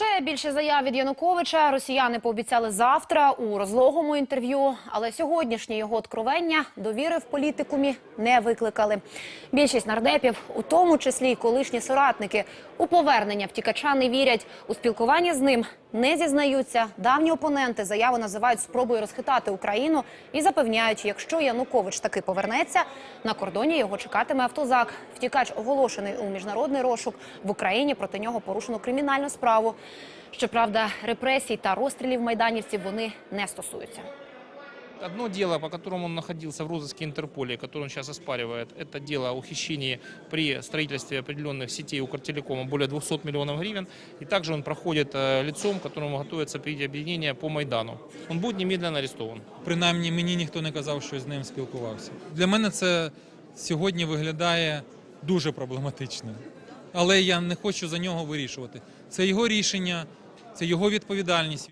Ще більше заяв від Януковича росіяни пообіцяли завтра у розлогому інтерв'ю, але сьогоднішні його откровення довіри в політикумі не викликали. Більшість нардепів, у тому числі й колишні соратники, у повернення втікача не вірять. У спілкуванні з ним не зізнаються. Давні опоненти заяву називають спробою розхитати Україну і запевняють, якщо Янукович таки повернеться, на кордоні його чекатиме автозак. Втікач оголошений у міжнародний розшук в Україні. Проти нього порушено кримінальну справу. Щоправда, репресій та розстрілів майданівців вони не стосуються. Одно дело, по которому он находился в розыске Интерполе, которое он сейчас оспаривает, это дело о хищении при строительстве определенных сетей Укртелекома более 200 миллионов гривен. И также он проходит э, лицом, которому готовится прийти объединение по Майдану. Он будет немедленно арестован. Принаймні мені ніхто не казав, що з ним спілкувався. Для мене це сьогодні виглядає дуже проблематично. Але я не хочу за нього вирішувати. Це його рішення, це його відповідальність.